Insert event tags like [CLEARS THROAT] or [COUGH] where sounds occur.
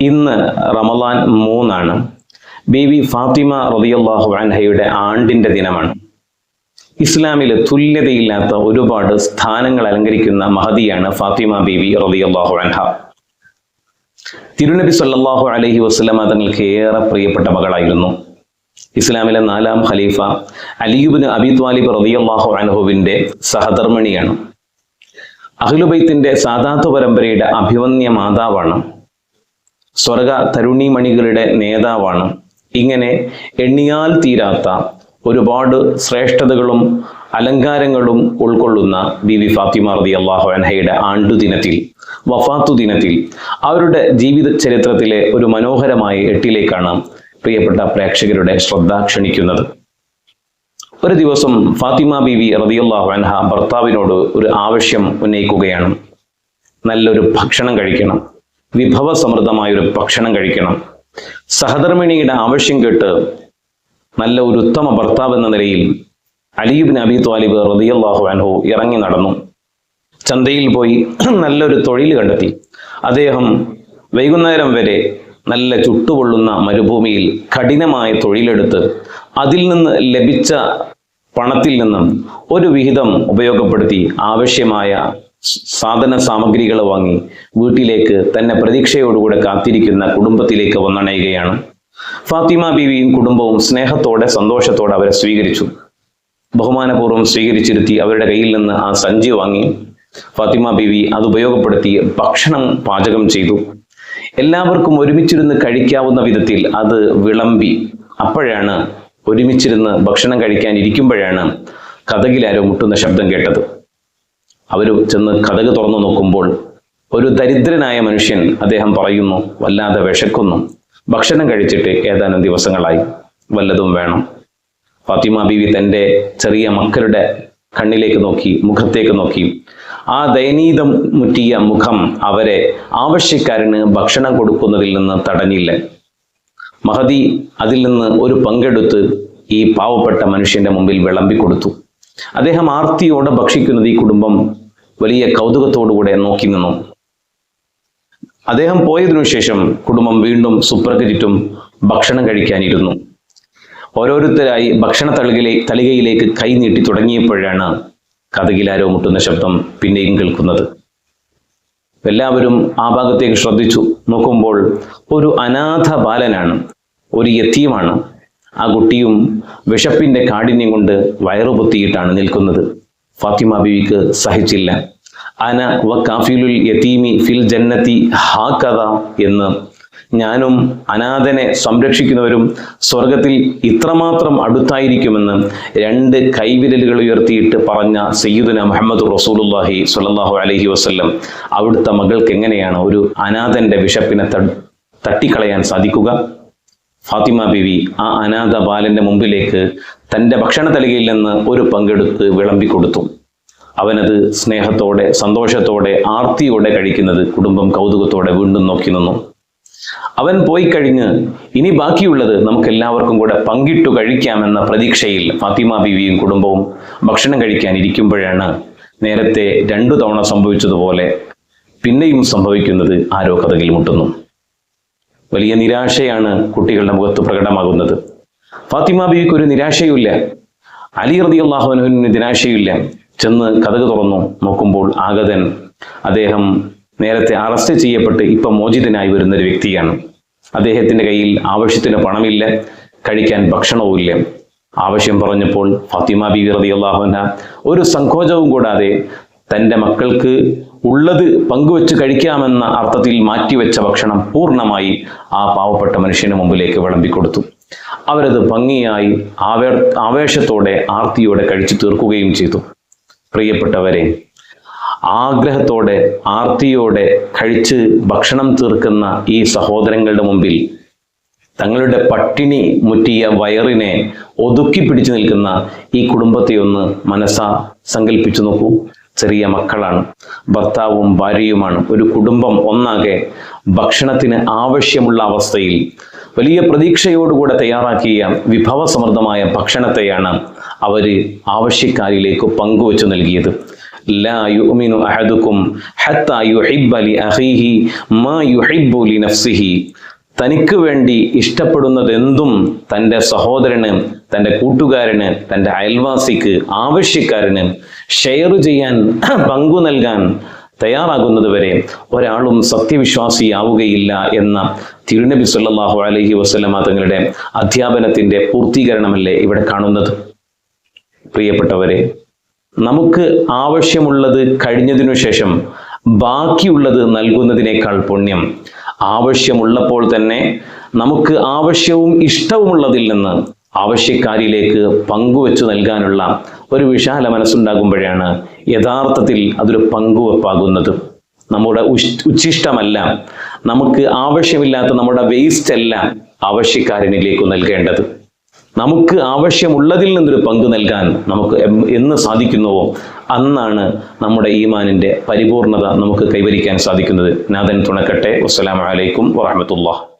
ഇന്ന് റമദാൻ മൂന്നാണ്. ബീവി ഫാത്തിമ റളിയല്ലാഹു അൻഹയുടെ ആണ്ടിന്റെ ദിനമാണ്. ഇസ്ലാമിലെ തുല്യതയില്ലാത്ത ഒരുപാട് സ്ഥാനങ്ങൾ അലങ്കരിക്കുന്ന മഹതിയാണ് ഫാത്തിമ ബീവി റളിയല്ലാഹു അൻഹ. തിരുനബി സല്ലാഹു അലഹി വസല്ലമ തങ്ങൾക്ക് ഏറെ പ്രിയപ്പെട്ട മകളായിരുന്നു. ഇസ്ലാമിലെ നാലാം ഖലീഫ അലിയുബിന് അബി ത്വാലിബ് റളിയല്ലാഹു അനഹുവിന്റെ സഹധർമ്മിണിയാണ്. അഹ്ലുബൈത്തിന്റെ സാദാത്വ പരമ്പരയുടെ അഭിവന്യ മാതാവാണ്. സ്വർഗ തരുണിമണികളുടെ നേതാവാണ്. ഇങ്ങനെ എണ്ണിയാൽ തീരാത്ത ഒരുപാട് ശ്രേഷ്ഠതകളും അലങ്കാരങ്ങളും ഉൾക്കൊള്ളുന്ന ബിബി ഫാത്തിമ റതി അള്ളാഹു അൻഹയുടെ ആണ്ടു ദിനത്തിൽ വഫാത്തു ദിനത്തിൽ അവരുടെ ജീവിത ചരിത്രത്തിലെ ഒരു മനോഹരമായ എട്ടിലേക്കാണ് പ്രിയപ്പെട്ട പ്രേക്ഷകരുടെ ശ്രദ്ധ ക്ഷണിക്കുന്നത്. ഒരു ദിവസം ഫാത്തിമ ബീവി റതിയല്ലാഹു അൻഹ ഭർത്താവിനോട് ഒരു ആവശ്യം ഉന്നയിക്കുകയാണ്. നല്ലൊരു ഭക്ഷണം കഴിക്കണം. വിഭവസമൃദ്ധമായ ഒരു ഭക്ഷണം കഴിക്കണം. സഹധർമ്മിണിയുടെ ആവശ്യം കേട്ട് നല്ല ഒരു ഉത്തമ ഭർത്താവ് എന്ന നിലയിൽ അലിയുബിൻ അബി ത്വാലിബ് റതിയല്ലാഹു അൻഹു ഇറങ്ങി നടന്നു. ചന്തയിൽ പോയി [CLEARS THROAT] നല്ലൊരു തൊഴിൽ കണ്ടെത്തി. അദ്ദേഹം വൈകുന്നേരം വരെ നല്ല ചുട്ടുപൊള്ളുന്ന മരുഭൂമിയിൽ കഠിനമായ തൊഴിലെടുത്ത് അതിൽ നിന്ന് ലഭിച്ച പണത്തിൽ നിന്നും ഒരു വിഹിതം ഉപയോഗപ്പെടുത്തി ആവശ്യമായ സാധന സാമഗ്രികൾ വാങ്ങി വീട്ടിലേക്ക് തന്നെ പ്രതീക്ഷയോടുകൂടെ കാത്തിരിക്കുന്ന കുടുംബത്തിലേക്ക് വന്നണയുകയാണ്. ഫാത്തിമ ബീവിയും കുടുംബവും സ്നേഹത്തോടെ സന്തോഷത്തോടെ അവരെ സ്വീകരിച്ചു. ബഹുമാനപൂർവം സ്വീകരിച്ചിരുത്തി അവരുടെ കയ്യിൽ നിന്ന് ആ സഞ്ചി വാങ്ങി. ഫാത്തിമ ബീവി അത് ഉപയോഗപ്പെടുത്തി ഭക്ഷണം പാചകം ചെയ്തു. എല്ലാവർക്കും ഒരുമിച്ചിരുന്ന് കഴിക്കാവുന്ന വിധത്തിൽ അത് വിളമ്പി. അപ്പോഴാണ് ഒരുമിച്ചിരുന്ന് ഭക്ഷണം കഴിക്കാൻ ഇരിക്കുമ്പോഴാണ് കഥകിലാരോ മുട്ടുന്ന ശബ്ദം കേട്ടത്. അവർ ചെന്ന് കഥക് തുറന്നു നോക്കുമ്പോൾ ഒരു ദരിദ്രനായ മനുഷ്യൻ അദ്ദേഹം പറയുന്നു വല്ലാതെ വിശക്കുന്നു. ഭക്ഷണം കഴിച്ചിട്ട് ഏതാനും ദിവസങ്ങളായി വല്ലതും വേണം. ഫാത്തിമ ബീവി തന്റെ ചെറിയ മക്കളുടെ കണ്ണിലേക്ക് നോക്കി മുഖത്തേക്ക് നോക്കി. ആ ദയനീതം മുറ്റിയ മുഖം അവരെ ആവശ്യക്കാരന് ഭക്ഷണം കൊടുക്കുന്നതിൽ നിന്ന് തടഞ്ഞില്ല. മഹതി അതിൽ നിന്ന് ഒരു പങ്കെടുത്ത് ഈ പാവപ്പെട്ട മനുഷ്യന്റെ മുമ്പിൽ വിളമ്പിക്കൊടുത്തു. അദ്ദേഹം ആർത്തിയോടെ ഭക്ഷിക്കുന്നത് ഈ കുടുംബം വലിയ കൗതുകത്തോടുകൂടെ നോക്കി നിന്നു. അദ്ദേഹം പോയതിനു ശേഷം കുടുംബം വീണ്ടും സുപ്രക്ക് ചുറ്റും ഭക്ഷണം കഴിക്കാനിരുന്നു. ഓരോരുത്തരായി ഭക്ഷണ തളികയിലെ തളികയിലേക്ക് കൈ നീട്ടി തുടങ്ങിയപ്പോഴാണ് കഥകിലാരോ മുട്ടുന്ന ശബ്ദം പിന്നെയും കേൾക്കുന്നത്. എല്ലാവരും ആ ഭാഗത്തേക്ക് ശ്രദ്ധിച്ചു. നോക്കുമ്പോൾ ഒരു അനാഥ ബാലനാണ് ഒരു യത്തീമാണ്. ആ കുട്ടിയും വിശപ്പിന്റെ കാഠിന്യം കൊണ്ട് വയറുപൊത്തിയിട്ടാണ് നിൽക്കുന്നത്. ഫാത്തിമ ബീവിക്ക് സഹിച്ചില്ല. അന വ കാഫിലുൽ യതീമി ഫിൽ ജന്നത്തി ഹാ കഥ എന്ന് ഞാനും അനാഥനെ സംരക്ഷിക്കുന്നവരും സ്വർഗത്തിൽ ഇത്രമാത്രം അടുത്തായിരിക്കുമെന്ന് രണ്ട് കൈവിരലുകൾ ഉയർത്തിയിട്ട് പറഞ്ഞ സയ്യിദുന മുഹമ്മദ് റസൂലുല്ലാഹി സ്വല്ലല്ലാഹു അലൈഹി വസല്ലം അവിടുത്തെ മകൾക്ക് എങ്ങനെയാണ് ഒരു അനാഥന്റെ വിശപ്പിനെ തട്ടിക്കളയാൻ സാധിക്കുക? ഫാത്തിമ ബിവി ആ അനാഥ ബാലന്റെ മുമ്പിലേക്ക് തന്റെ ഭക്ഷണ തലകയിൽ നിന്ന് ഒരു പങ്കെടുത്ത് വിളമ്പിക്കൊടുത്തു അവനത് സ്നേഹത്തോടെ സന്തോഷത്തോടെ ആർത്തിയോടെ കഴിക്കുന്നത് കുടുംബം കൗതുകത്തോടെ വീണ്ടും നോക്കി നിന്നു. അവൻ പോയി കഴിഞ്ഞ് ഇനി ബാക്കിയുള്ളത് നമുക്ക് എല്ലാവർക്കും കൂടെ പങ്കിട്ടു കഴിക്കാമെന്ന പ്രതീക്ഷയിൽ ഫാത്തിമ ബീവിയും കുടുംബവും ഭക്ഷണം കഴിക്കാൻ ഇരിക്കുമ്പോഴാണ് നേരത്തെ രണ്ടു തവണ സംഭവിച്ചതുപോലെ പിന്നെയും സംഭവിക്കുന്നത് ആരോ കഥകിൽ മുട്ടുന്നു. വലിയ നിരാശയാണ് കുട്ടികളുടെ മുഖത്ത് പ്രകടമാകുന്നത്. ഫാത്തിമ ബീവിക്ക് ഒരു നിരാശയുമില്ല. അലി റതി അള്ളാഹുവിന് നിരാശയില്ല ചെന്ന് കഥക് തുറന്നു നോക്കുമ്പോൾ ആഗതൻ അദ്ദേഹം നേരത്തെ അറസ്റ്റ് ചെയ്യപ്പെട്ട് ഇപ്പൊ മോചിതനായി വരുന്ന ഒരു വ്യക്തിയാണ്. അദ്ദേഹത്തിന്റെ കയ്യിൽ ആവശ്യത്തിന് പണമില്ല കഴിക്കാൻ ഭക്ഷണവുമില്ല. ആവശ്യം പറഞ്ഞപ്പോൾ ഫാത്തിമ ബീവി റതി അള്ളാഹുന ഒരു സങ്കോചവും കൂടാതെ തന്റെ മക്കൾക്ക് ഉള്ളത് പങ്കുവെച്ച് കഴിക്കാമെന്ന അർത്ഥത്തിൽ മാറ്റിവെച്ച ഭക്ഷണം പൂർണമായി ആ പാവപ്പെട്ട മനുഷ്യന് മുമ്പിലേക്ക് വിളമ്പിക്കൊടുത്തു. അവരത് ഭംഗിയായി ആവേ ആവേശത്തോടെ ആർത്തിയോടെ കഴിച്ചു തീർക്കുകയും ചെയ്തു. പ്രിയപ്പെട്ടവരെ ആഗ്രഹത്തോടെ ആർത്തിയോടെ കഴിച്ച് ഭക്ഷണം തീർക്കുന്ന ഈ സഹോദരങ്ങളുടെ മുമ്പിൽ തങ്ങളുടെ പട്ടിണി മുറ്റിയ വയറിനെ ഒതുക്കി പിടിച്ചു നിൽക്കുന്ന ഈ കുടുംബത്തെ ഒന്ന് മനസ്സാ സങ്കല്പിച്ചു നോക്കൂ. ചെറിയ മക്കളാണ്. ഭർത്താവും ഭാര്യയുമാണ്. ഒരു കുടുംബം ഒന്നാകെ ഭക്ഷണത്തിന് ആവശ്യമുള്ള അവസ്ഥയിൽ വലിയ പ്രതീക്ഷയോടുകൂടെ തയ്യാറാക്കിയ വിഭവസമൃദ്ധമായ ഭക്ഷണത്തെയാണ് അവർ ആവശ്യക്കാരിലേക്ക് പങ്കുവച്ചു നൽകിയത്. തനിക്ക് വേണ്ടി ഇഷ്ടപ്പെടുന്നതെന്തും തന്റെ സഹോദരന് തന്റെ കൂട്ടുകാരന് തന്റെ അയൽവാസിക്ക് ആവശ്യക്കാരന് ഷെയർ ചെയ്യാൻ [CLEARS THROAT] പങ്കു നൽകാൻ തയ്യാറാകുന്നത് വരെ ഒരാളും സത്യവിശ്വാസിയാവുകയില്ല എന്ന തിരുനബി സല്ലാഹു അലഹി വസല്ലമ തങ്ങളുടെ അധ്യാപനത്തിന്റെ പൂർത്തീകരണമല്ലേ ഇവിടെ കാണുന്നത്? പ്രിയപ്പെട്ടവരെ നമുക്ക് ആവശ്യമുള്ളത് കഴിഞ്ഞതിനു ശേഷം ബാക്കിയുള്ളത് നൽകുന്നതിനേക്കാൾ പുണ്യം. ആവശ്യമുള്ളപ്പോൾ തന്നെ നമുക്ക് ആവശ്യവും ഇഷ്ടവുമുള്ളതിൽ നിന്ന് ആവശ്യക്കാരിലേക്ക് പങ്കുവെച്ചു നൽകാനുള്ള ഒരു വിശാല മനസ്സുണ്ടാകുമ്പോഴാണ് യഥാർത്ഥത്തിൽ അതൊരു പങ്കുവെപ്പാകുന്നത്. നമ്മുടെ ഉച്ഛിഷ്ടമല്ല നമുക്ക് ആവശ്യമില്ലാത്ത നമ്മുടെ വേസ്റ്റ് അല്ല ആവശ്യക്കാരനിലേക്ക് നൽകേണ്ടത്. നമുക്ക് ആവശ്യമുള്ളതിൽ നിന്നൊരു പങ്ക് നൽകാൻ നമുക്ക് എന്ന് സാധിക്കുന്നുവോ? അന്നാണ് നമ്മുടെ ഈമാനിന്റെ പരിപൂർണത നമുക്ക് കൈവരിക്കാൻ സാധിക്കുന്നത്. നാഥൻ തുണക്കട്ടെ. വസ്സലാമലൈക്കും വറഹമത്തുള്ള